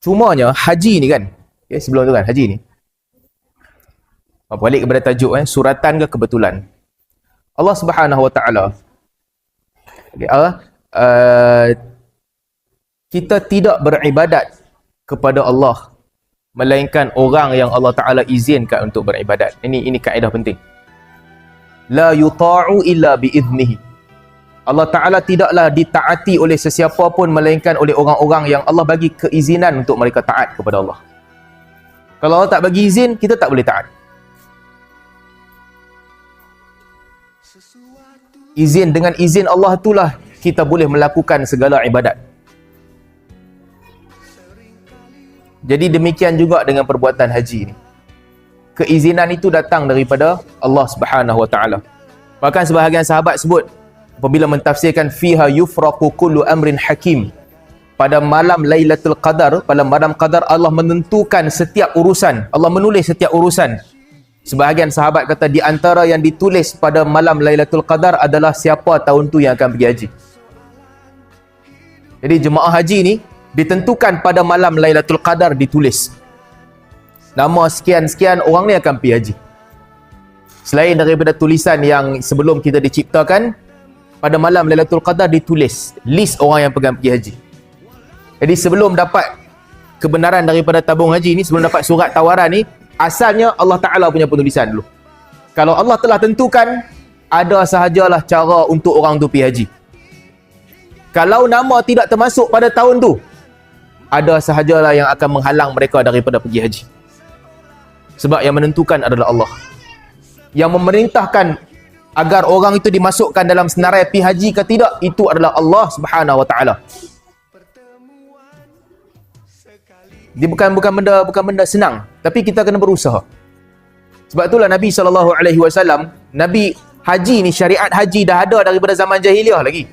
Cumanya haji ni kan. Okay, sebelum tu kan haji ni. Balik kepada tajuk eh suratan ke kebetulan. Allah Subhanahu Wa Taala okay, uh, uh, kita tidak beribadat kepada Allah melainkan orang yang Allah Taala izinkan untuk beribadat. Ini ini kaedah penting. La yuta'u illa biiznihi. Allah Taala tidaklah ditaati oleh sesiapa pun melainkan oleh orang-orang yang Allah bagi keizinan untuk mereka taat kepada Allah. Kalau Allah tak bagi izin, kita tak boleh taat. Izin dengan izin Allah itulah kita boleh melakukan segala ibadat. Jadi demikian juga dengan perbuatan haji ini. Keizinan itu datang daripada Allah Subhanahu Wa Taala. Bahkan sebahagian sahabat sebut apabila mentafsirkan fiha yufraqu kullu amrin hakim pada malam Lailatul Qadar, pada malam Qadar Allah menentukan setiap urusan, Allah menulis setiap urusan. Sebahagian sahabat kata di antara yang ditulis pada malam Lailatul Qadar adalah siapa tahun tu yang akan pergi haji. Jadi jemaah haji ni ditentukan pada malam Lailatul Qadar ditulis. Nama sekian-sekian orang ni akan pergi haji. Selain daripada tulisan yang sebelum kita diciptakan, pada malam Lailatul Qadar ditulis list orang yang pegang pergi haji. Jadi sebelum dapat kebenaran daripada tabung haji ni, sebelum dapat surat tawaran ni, asalnya Allah Ta'ala punya penulisan dulu. Kalau Allah telah tentukan, ada sahajalah cara untuk orang tu pergi haji. Kalau nama tidak termasuk pada tahun tu, ada sahajalah yang akan menghalang mereka daripada pergi haji. Sebab yang menentukan adalah Allah. Yang memerintahkan agar orang itu dimasukkan dalam senarai pergi haji ke tidak, itu adalah Allah Subhanahu Wa Taala. Dia bukan bukan benda bukan benda senang, tapi kita kena berusaha. Sebab itulah Nabi sallallahu alaihi wasallam, Nabi haji ni syariat haji dah ada daripada zaman jahiliah lagi.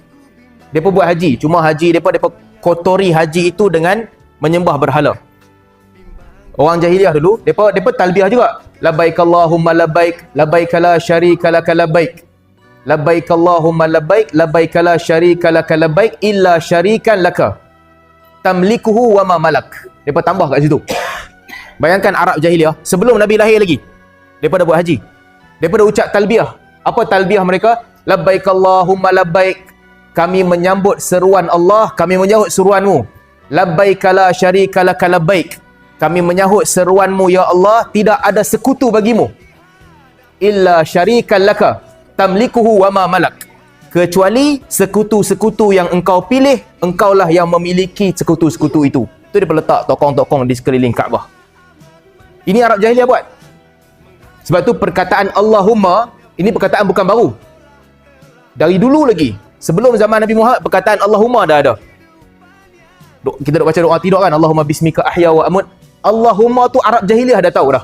Depa buat haji, cuma haji depa depa kotori haji itu dengan menyembah berhala. Orang jahiliah dulu, depa depa talbiah juga. Labbaik Allahumma labbaik, labbaik la syarika lak labbaik. Labbaik Allahumma labbaik, labbaik la syarika lak labbaik illa syarikan laka. Tamlikuhu wa ma malak. Depa tambah kat situ. Bayangkan Arab jahiliah sebelum Nabi lahir lagi. Depa dah buat haji. Depa dah ucap talbiah. Apa talbiah mereka? Labbaik Allahumma labbaik. Kami menyambut seruan Allah, kami menyahut seruanmu. Labbaik la syarika lak labbaik. Kami menyahut seruanmu ya Allah, tidak ada sekutu bagimu. Illa syarikan laka tamlikuhu wa ma malak. Kecuali sekutu-sekutu yang engkau pilih, engkaulah yang memiliki sekutu-sekutu itu. Itu dia letak tokong-tokong di sekeliling Kaabah. Ini Arab Jahiliah buat. Sebab tu perkataan Allahumma, ini perkataan bukan baru. Dari dulu lagi. Sebelum zaman Nabi Muhammad, perkataan Allahumma dah ada. Kita duk baca doa tidur kan? Allahumma bismika ahya wa amut. Allahumma tu Arab Jahiliah dah tahu dah.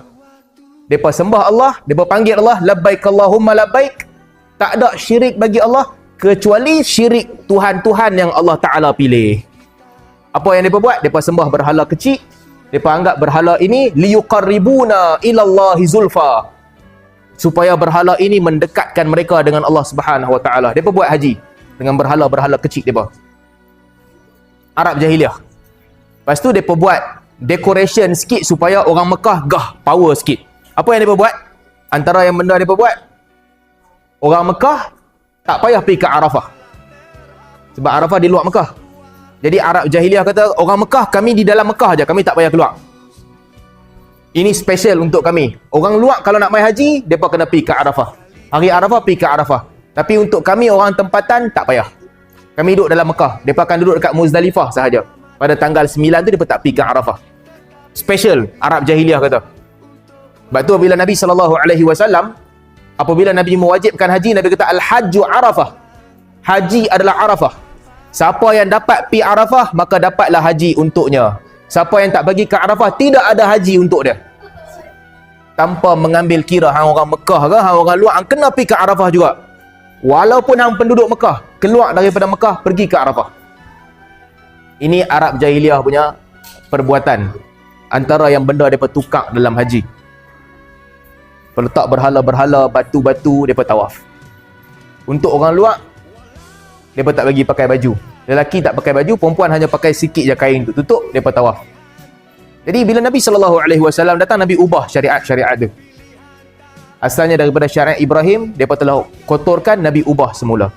Mereka sembah Allah, mereka panggil Allah, labbaik Allahumma labbaik. Tak ada syirik bagi Allah, kecuali syirik Tuhan-Tuhan yang Allah Ta'ala pilih. Apa yang mereka buat? Mereka sembah berhala kecil. Mereka anggap berhala ini liyuqarribuna ilallahi zulfa. Supaya berhala ini mendekatkan mereka dengan Allah Subhanahu Wa Ta'ala. Mereka buat haji dengan berhala-berhala kecil mereka. Arab Jahiliah. Lepas tu mereka buat decoration sikit supaya orang Mekah gah, power sikit. Apa yang mereka buat? Antara yang benda mereka buat, orang Mekah tak payah pergi ke Arafah. Sebab Arafah di luar Mekah. Jadi Arab Jahiliah kata, orang Mekah kami di dalam Mekah aja, kami tak payah keluar. Ini special untuk kami. Orang luar kalau nak mai haji, mereka kena pergi ke Arafah. Hari Arafah pergi ke Arafah. Tapi untuk kami orang tempatan tak payah. Kami duduk dalam Mekah. Mereka akan duduk dekat Muzdalifah sahaja. Pada tanggal 9 tu mereka tak pergi ke Arafah. Special Arab Jahiliah kata. Sebab tu bila Nabi SAW apabila Nabi mewajibkan haji Nabi kata al-hajju Arafah. Haji adalah Arafah. Siapa yang dapat pi Arafah maka dapatlah haji untuknya. Siapa yang tak bagi ke Arafah tidak ada haji untuk dia. Tanpa mengambil kira hang orang Mekah ke hang orang luar hang kena pi ke Arafah juga. Walaupun hang penduduk Mekah keluar daripada Mekah pergi ke Arafah. Ini Arab Jahiliah punya perbuatan antara yang benda mereka tukar dalam haji. Letak berhala-berhala, batu-batu, mereka tawaf. Untuk orang luar, mereka tak bagi pakai baju. Lelaki tak pakai baju, perempuan hanya pakai sikit je kain untuk tutup, mereka tawaf. Jadi bila Nabi SAW datang, Nabi ubah syariat-syariat tu. Asalnya daripada syariat Ibrahim, mereka telah kotorkan, Nabi ubah semula.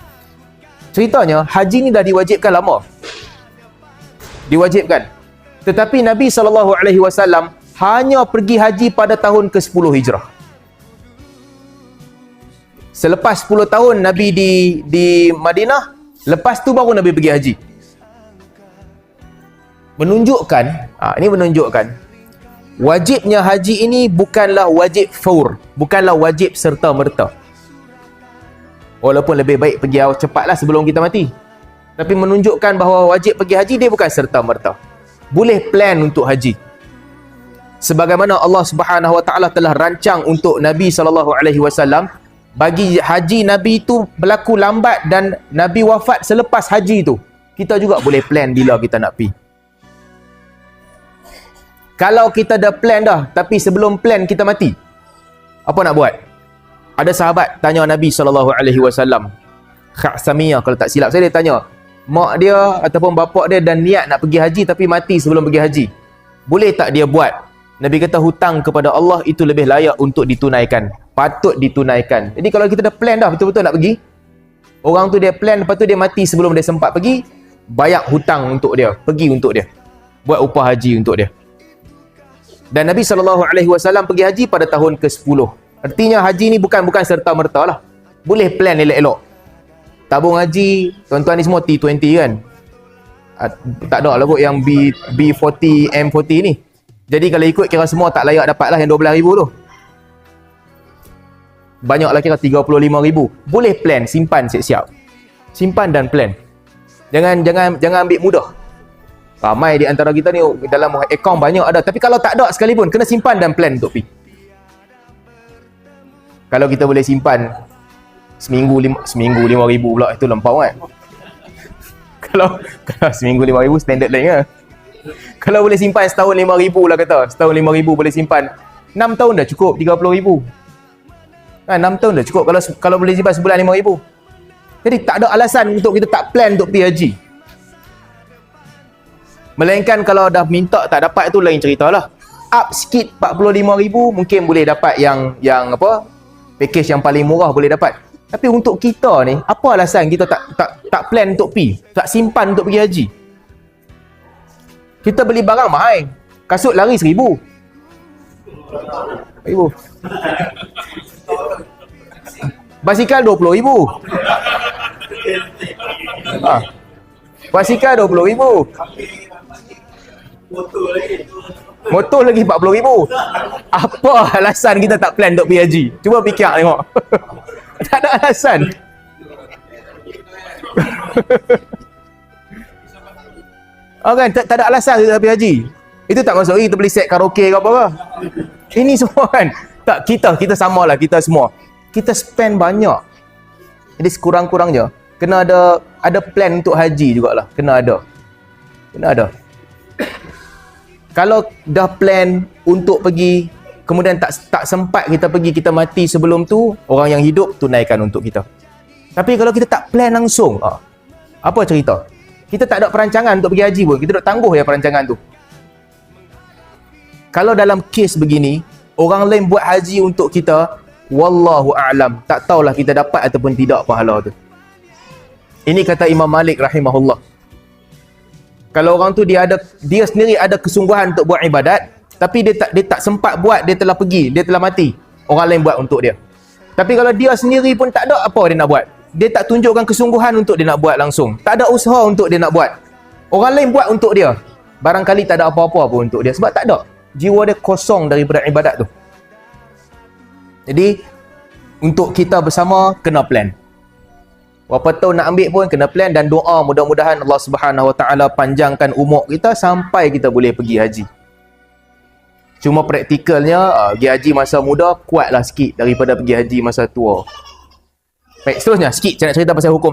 Ceritanya, haji ni dah diwajibkan lama. Diwajibkan. Tetapi Nabi SAW hanya pergi haji pada tahun ke-10 Hijrah. Selepas 10 tahun Nabi di di Madinah, lepas tu baru Nabi pergi haji. Menunjukkan, ha, ini menunjukkan wajibnya haji ini bukanlah wajib faur, bukanlah wajib serta merta. Walaupun lebih baik pergi cepatlah sebelum kita mati. Tapi menunjukkan bahawa wajib pergi haji dia bukan serta merta. Boleh plan untuk haji. Sebagaimana Allah Subhanahu wa taala telah rancang untuk Nabi sallallahu alaihi wasallam bagi haji Nabi itu berlaku lambat dan Nabi wafat selepas haji itu kita juga boleh plan bila kita nak pi kalau kita dah plan dah tapi sebelum plan kita mati apa nak buat? Ada sahabat tanya Nabi sallallahu alaihi wasallam kalau tak silap saya dia tanya mak dia ataupun bapak dia dan niat nak pergi haji tapi mati sebelum pergi haji boleh tak dia buat Nabi kata hutang kepada Allah itu lebih layak untuk ditunaikan. Patut ditunaikan. Jadi kalau kita dah plan dah betul-betul nak pergi, orang tu dia plan lepas tu dia mati sebelum dia sempat pergi, bayar hutang untuk dia, pergi untuk dia. Buat upah haji untuk dia. Dan Nabi SAW pergi haji pada tahun ke-10. Artinya haji ni bukan bukan serta-merta lah. Boleh plan elok-elok. Tabung haji, tuan-tuan ni semua T20 kan? Ah, tak ada lah kot yang B, B40, M40 ni. Jadi kalau ikut kira semua tak layak dapat lah yang RM12,000 tu. Banyaklah kira RM35,000. Boleh plan, simpan siap-siap. Simpan dan plan. Jangan jangan jangan ambil mudah. Ramai di antara kita ni dalam akaun banyak ada. Tapi kalau tak ada sekalipun, kena simpan dan plan untuk pi. Kalau kita boleh simpan seminggu lima, seminggu lima ribu pula, itu lempau kan? kalau, kalau seminggu lima ribu, standard lain kan? Kalau boleh simpan setahun lima ribu lah kata. Setahun lima ribu boleh simpan. Enam tahun dah cukup tiga puluh ribu. Ha, enam tahun dah cukup kalau kalau boleh simpan sebulan lima ribu. Jadi tak ada alasan untuk kita tak plan untuk pergi haji. Melainkan kalau dah minta tak dapat tu lain cerita lah. Up sikit ribu mungkin boleh dapat yang yang apa? Package yang paling murah boleh dapat. Tapi untuk kita ni, apa alasan kita tak tak tak plan untuk pi, tak simpan untuk pergi haji? Kita beli barang mahal. Kasut lari seribu. Seribu. Basikal dua puluh ribu. Ha. Basikal dua puluh ribu. Motor lagi empat puluh ribu. Apa alasan kita tak plan untuk pergi haji? Cuba fikir tengok. tak ada alasan. Oh kan, tak, tak ada alasan kita pergi haji. Itu tak masuk kita beli set karaoke ke apa ke. Ini semua kan. Tak, kita, kita samalah kita semua. Kita spend banyak. Jadi sekurang-kurangnya, kena ada ada plan untuk haji jugalah. Kena ada. Kena ada. Kalau dah plan untuk pergi, kemudian tak tak sempat kita pergi, kita mati sebelum tu, orang yang hidup tunaikan untuk kita. Tapi kalau kita tak plan langsung, ah, apa cerita? kita tak ada perancangan untuk pergi haji pun. Kita duk tangguh ya perancangan tu. Kalau dalam kes begini orang lain buat haji untuk kita wallahu a'lam. Tak tahulah kita dapat ataupun tidak pahala tu. Ini kata Imam Malik rahimahullah. Kalau orang tu dia ada dia sendiri ada kesungguhan untuk buat ibadat tapi dia tak dia tak sempat buat dia telah pergi dia telah mati orang lain buat untuk dia tapi kalau dia sendiri pun tak ada apa dia nak buat dia tak tunjukkan kesungguhan untuk dia nak buat langsung. Tak ada usaha untuk dia nak buat. Orang lain buat untuk dia. Barangkali tak ada apa-apa pun untuk dia. Sebab tak ada. Jiwa dia kosong daripada ibadat tu. Jadi, untuk kita bersama, kena plan. Berapa tahun nak ambil pun, kena plan dan doa mudah-mudahan Allah Subhanahu Wa Taala panjangkan umur kita sampai kita boleh pergi haji. Cuma praktikalnya, uh, pergi haji masa muda, kuatlah sikit daripada pergi haji masa tua. Baik, seterusnya sikit saya nak cerita pasal hukum